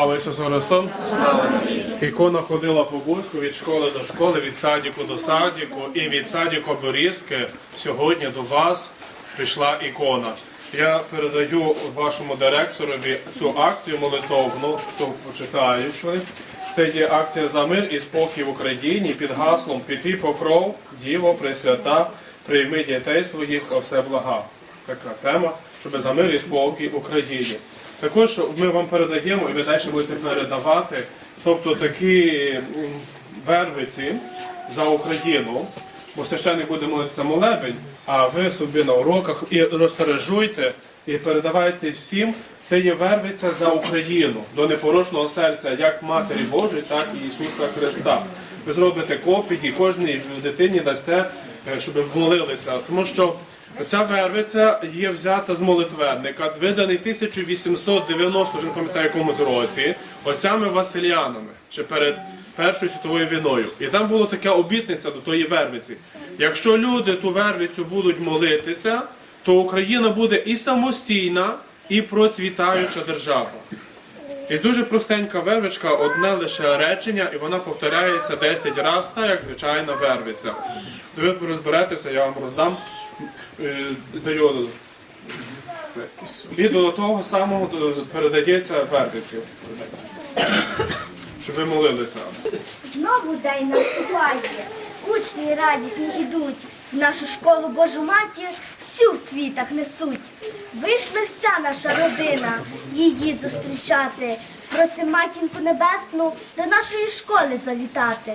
Слава Ісусу Христу! Ікона ходила по Бузьку від школи до школи, від садіку до садіку, і від садіку до Різки сьогодні до вас прийшла ікона. Я передаю вашому директорові цю акцію молитовну, хто почитає. Це є акція за мир і спокій в Україні під гаслом «Під твій покров, Діво, Пресвята, прийми дітей своїх, о все блага. Така тема, щоб за мир і спокій в Україні. Також ми вам передаємо, і ви далі будете передавати, тобто такі вервиці за Україну, бо священник буде молитися молебень, а ви собі на уроках і розстережуйте і передавайте всім. Це є вервиця за Україну до непорочного серця як Матері Божої, так і Ісуса Христа. Ви зробите копії, кожній дитині дасте, е, щоб молилися. Тому що ця вервиця є взята з молитвенника, виданий 1890, вже не пам'ятаю якомусь році, отцями Василянами, чи перед Першою світовою війною. І там була така обітниця до тої вервиці. Якщо люди ту вервицю будуть молитися, то Україна буде і самостійна, і процвітаюча держава. І дуже простенька вервичка, одне лише речення, і вона повторяється 10 разів, так як звичайна вервиця. Ви розберетеся, я вам роздам. Даю це. І до того самого передається вервиці. Щоб ви молилися. Знову день наступає. Учні радісні ідуть. В нашу школу Божу матір всю в квітах несуть. Вийшла вся наша родина її зустрічати. Просим матінку небесну до нашої школи завітати.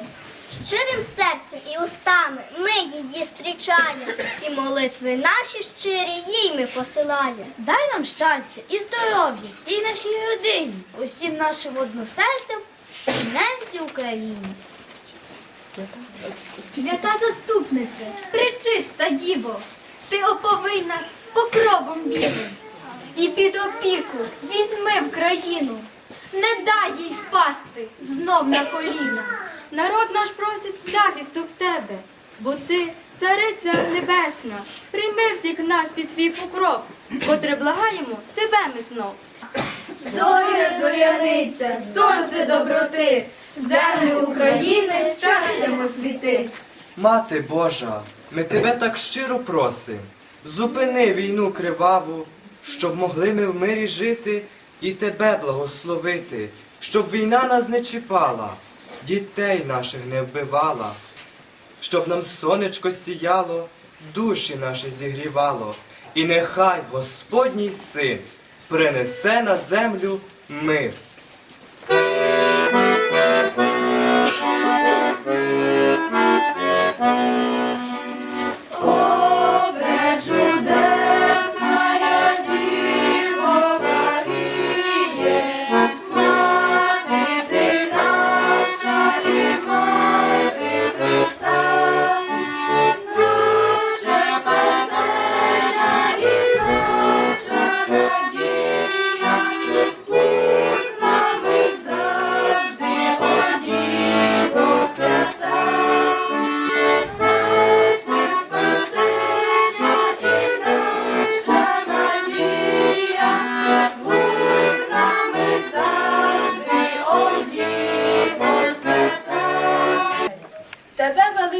Щирим серцем і устами ми її зустрічаємо, і молитви наші щирі їй ми посилаємо. Дай нам щастя і здоров'я всій нашій родині, усім нашим односельцям і ненці Україні. Свята заступниця, пречиста діво, ти оповий нас покровом білим і під опіку візьми в країну, не дай їй впасти знов на коліна. Народ наш просить захисту в тебе, бо ти, цариця небесна, прийми всіх нас під свій покров, котре благаємо тебе ми знов. Зоря, зоряниця, сонце доброти, землю України щастям освіти. Мати Божа, ми тебе так щиро просим, зупини війну криваву, щоб могли ми в мирі жити і тебе благословити, щоб війна нас не чіпала, дітей наших не вбивала, щоб нам сонечко сіяло, душі наші зігрівало, і нехай Господній син принесе на землю мир.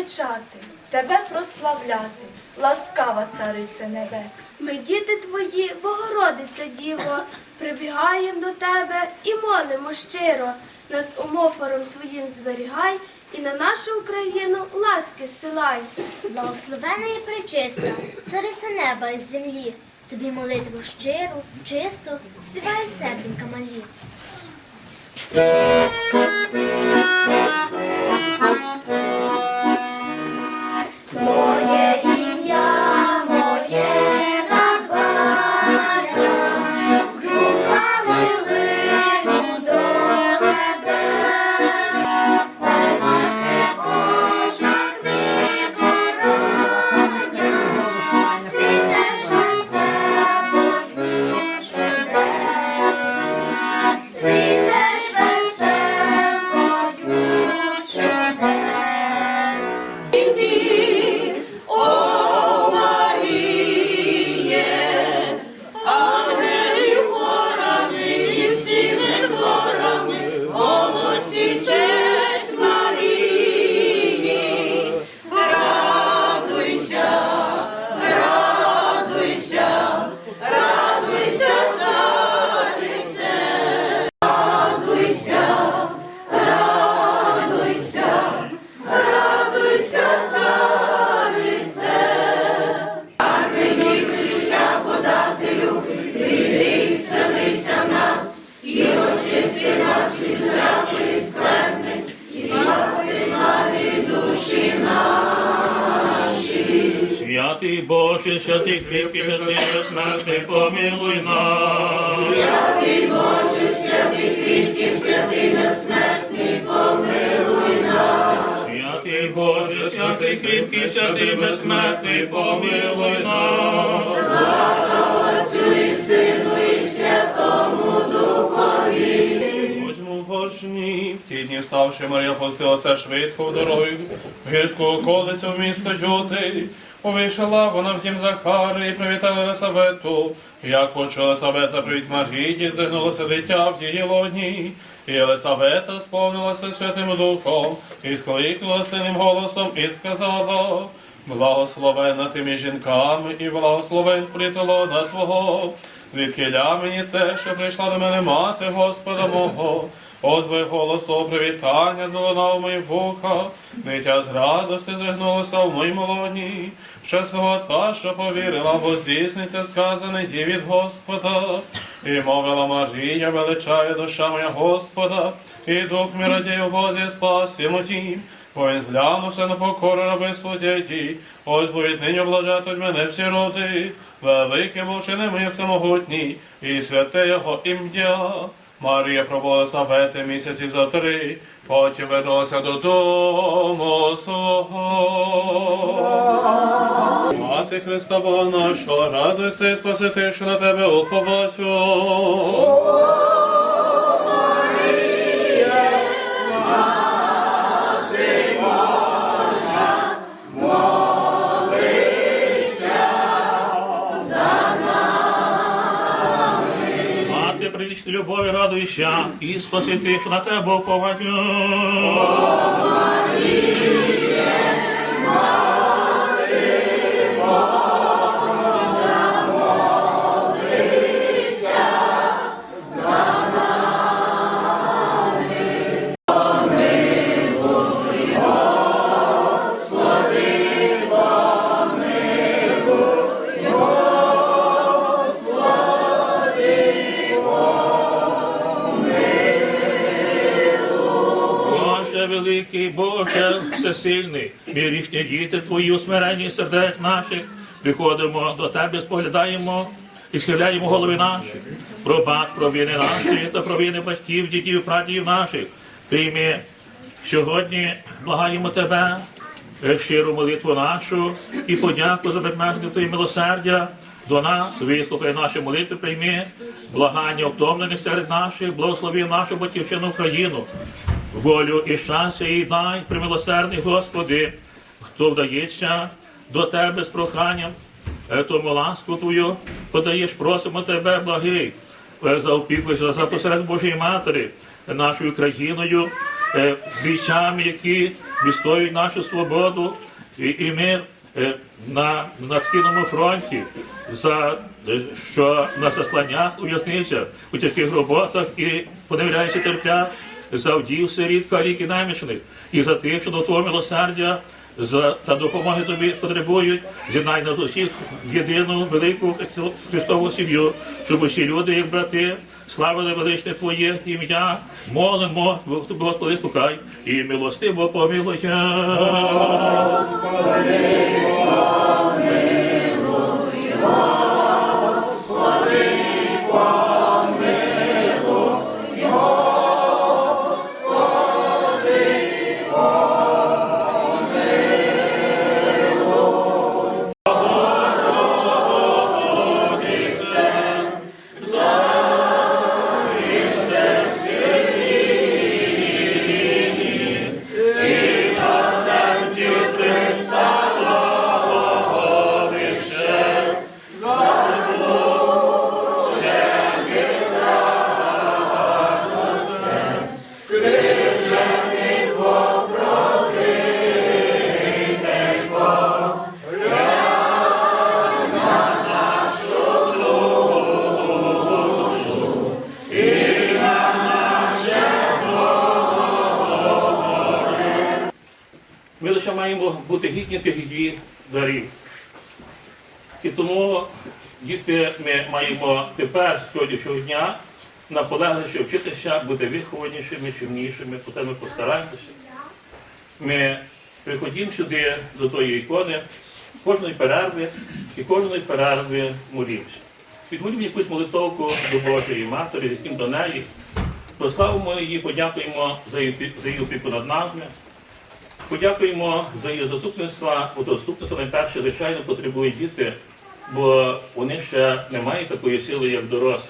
Величати, тебе прославляти, ласкава цариця небес. Ми, діти твої, Богородиця Діво, прибігаємо до тебе і молимо щиро. Нас умофором своїм зберігай і на нашу Україну ласки зсилай. Благословена і пречиста, цариця неба і землі, тобі молитву щиру, чисту, співаю серденька малі. free. Святий Боже, святий кріпкий, святий безсмертний, помилуй нас. Святий Боже, святий кріпкий, святий безсмертний, помилуй нас. і сину, і святому Духові. Будьмо вожні, в ті дні ставши Марія пустилася швидко в дорогу в гірську околицю в місто Дюти. Увійшла вона в дім Захари і привітала Елисавету. Як почула Елисавета привіт Марії, здвигнулося дитя в її лоні. І Елисавета сповнилася Святим Духом, і скликнула синим голосом, і сказала, Благословена ти між жінками, і благословен притолона Твого. Звідкиля мені це, що прийшла до мене мати Господа мого. Озвай голос того привітання залунав мої вуха, дитя з радости зригнулося в моїм лоні. Щаслива та, що повірила, бо здійсниться сказане ті від Господа. І мовила Марія, величає душа моя Господа, і дух мій радіє в Бозі спасі мотім. Бо він зглянувся на покору раби судяті, ось бо віднині облажатуть мене всі роди, велике вовчини ми всемогутній, і святе його ім'я. Марія пробула місяці за три, потім вернулася додому свого. Мати Христа Бога нашого, радуйся і спасити, що на тебе уповать. Радуйся, і спаси тих, що на тебе уповать. Великий, Боже всесильний, ми річні діти Твої у смиренні сердець наших, приходимо до Тебе, споглядаємо і схиляємо голови наші. Пробач провини наші та провини батьків, дітів, прадів наших. Прийми сьогодні, благаємо Тебе, е, щиру молитву нашу і подяку за безмежне Твоє милосердя до нас, вислухай наші молитви, прийми благання втомлених серед наших, благослови нашу батьківщину Україну волю і щастя їй дай, примилосердний Господи, хто вдається до Тебе з проханням, е, тому ласку Твою подаєш, просимо Тебе, благий, е, за опікуйся за посеред Божої Матері, нашою країною, е, бійцями, які відстоюють нашу свободу і, і мир на, на східному фронті, за що на засланнях у в'язницях, у тяжких роботах і подивляються терпять за вдів сиріт, калік і намішаних, і за тих, що до твого милосердя за, та допомоги тобі потребують, з'єднай нас усіх в єдину велику Христову сім'ю, щоб усі люди, як брати, славили величне Твоє ім'я, молимо, Господи, слухай, і милостиво помилуй. Ми Діти, ми маємо тепер з сьогоднішнього дня наполегливіше вчитися, бути вихованішими, чимнішими, проте ми постараємося. Ми приходимо сюди до тої ікони кожної перерви і кожної перерви молімося. Відмолімо якусь молитовку до Божої Матері, яким до неї. Прославимо її, подякуємо за її, за її опіку над нами. Подякуємо за її заступництво, бо заступництва найперше, звичайно, потребують діти, бо вони ще не мають такої сили, як дорослі.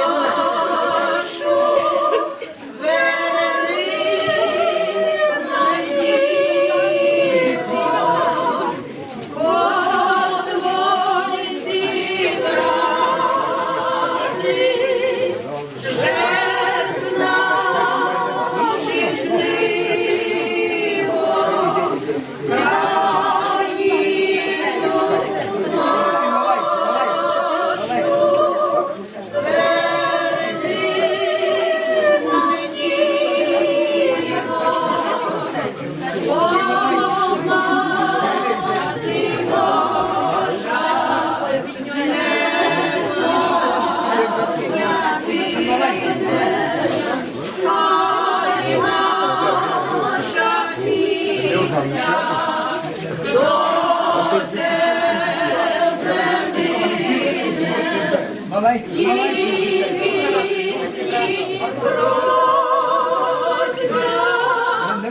Давайте.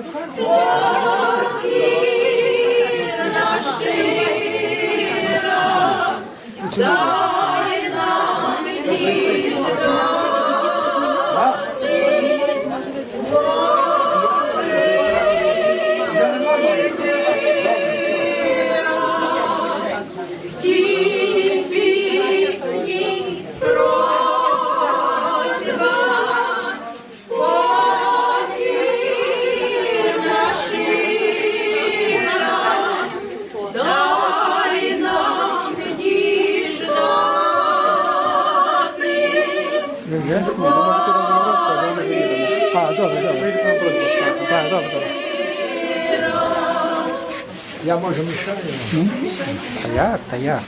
Просьба, ми хочемо попасти. Так, так, так, мені здорово. Пан директор, А, добре, добре. Так, добре, добре. Я може мішаю? Та як, та як?